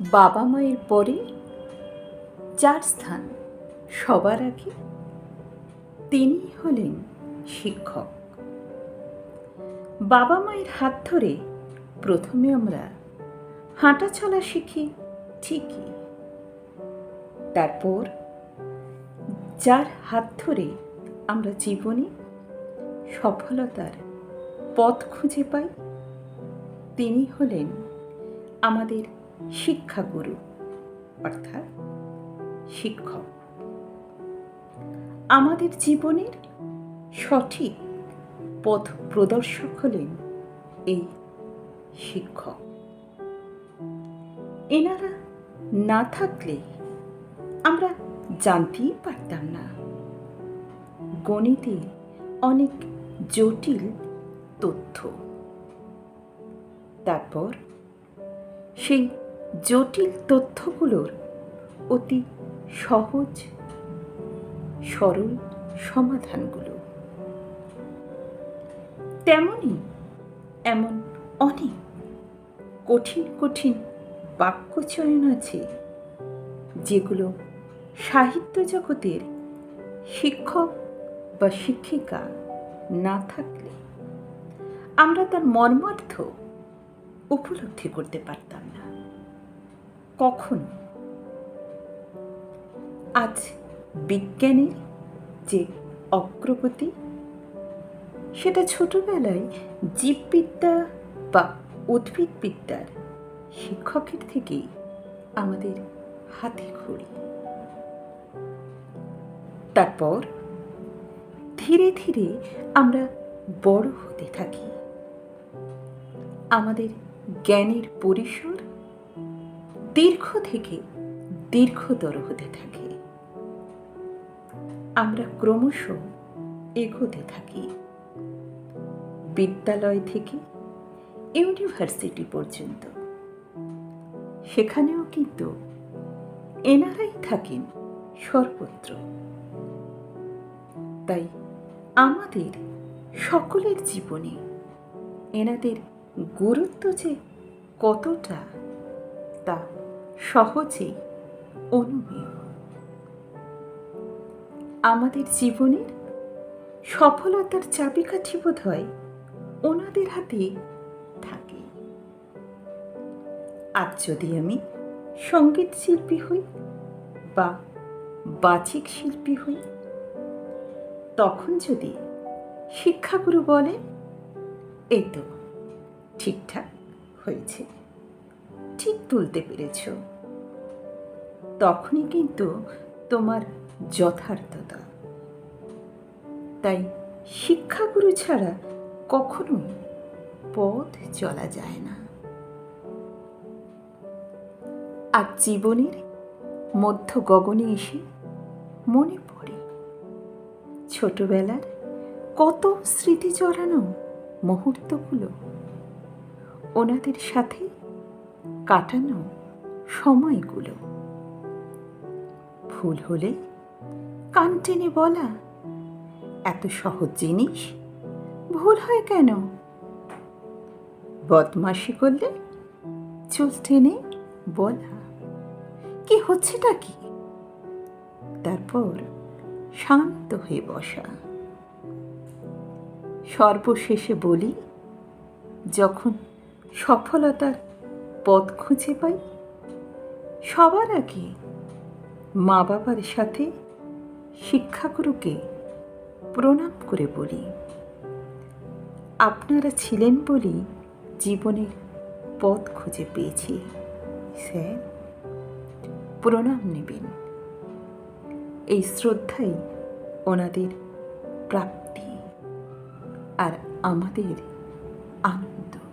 বাবা মায়ের পরে যার স্থান সবার আগে তিনি হলেন শিক্ষক। বাবা মায়ের হাত ধরে প্রথমে আমরা হাঁটা চলা শিখি ঠিকই। তারপর যার হাত ধরে আমরা জীবনে সফলতার পথ খুঁজে পাই, তিনি হলেন আমাদের শিক্ষাগুরু, অর্থাৎ শিক্ষক। আমাদের জীবনের সঠিক পথ প্রদর্শক হলেন এই শিক্ষক। এনারা না থাকলে আমরা জানতেই পারতাম না। গণিতে অনেক জটিল তথ্য। তারপর সেই জটিল তথ্যগুলোর অতি সহজ, সরল সমাধানগুলো। তেমনই এমন অনেক কঠিন কঠিন বাক্যচয়ন আছে, যেগুলো সাহিত্য জগতের শিক্ষক বা শিক্ষিকা না থাকলে আমরা তার মর্মার্থ উপলব্ধি করতে পারতাম। কখনো? আজ বিজ্ঞানের যে অগ্রগতি, সেটা ছোটবেলায় জীববিদ্যা বা উদ্ভিদবিদ্যার শিক্ষকের থেকেই আমাদের হাতে খড়ি। তারপর ধীরে ধীরে আমরা বড় হতে থাকি। আমাদের জ্ঞানের পরিসর দীর্ঘ থেকে দীর্ঘতর হতে থাকে। আমরা ক্রমশ এগোতে থাকি। বিদ্যালয় থেকে ইউনিভার্সিটি পর্যন্ত। সেখানেও কিন্তু এনারাই থাকেন সর্বত্র। তাই আমাদের সকলের জীবনে এনাদের গুরুত্ব যে কতটা, তা সহজেই অনুমেয় আমাদের জীবনের সফলতার চাবিকাঠি বোধ হয় ওনাদের হাতে থাকে। আজ যদি আমি সংগীত শিল্পী হই বা বাচিক শিল্পী হই, তখন যদি শিক্ষাগুরু বলেন, এই তো ঠিকঠাক হয়েছে। ঠিক তুলতে পেরেছ। তখনই কিন্তু তোমার যথার্থতা। তাই শিক্ষাগুরু ছাড়া কখনোই পথ চলা যায় না। আর জীবনের মধ্য গগনে এসে মনে পড়ে, ছোটবেলার কত স্মৃতি জড়ানো মুহূর্তগুলো ওনাদের সাথে কাটানো সময়গুলো। ভুল হলে কান টেনে বলা। এত সহজ জিনিস? ভুল হয় কেন? বদমাশি করলে চুল টেনে বলা। কি হচ্ছেটা কি? তারপর শান্ত হয়ে বসা। সর্বশেষে বলি, যখন সফলতার পথ খুঁজে পাই। সবার আগে মা বাবার সাথে শিক্ষাগুরুকে প্রণাম করে বলি। আপনারা ছিলেন বলেই জীবনের পথ খুঁজে পেয়েছি, স্যার। প্রণাম নেবেন। এই শ্রদ্ধাই ওনাদের প্রাপ্তি আর আমাদের আনন্দ।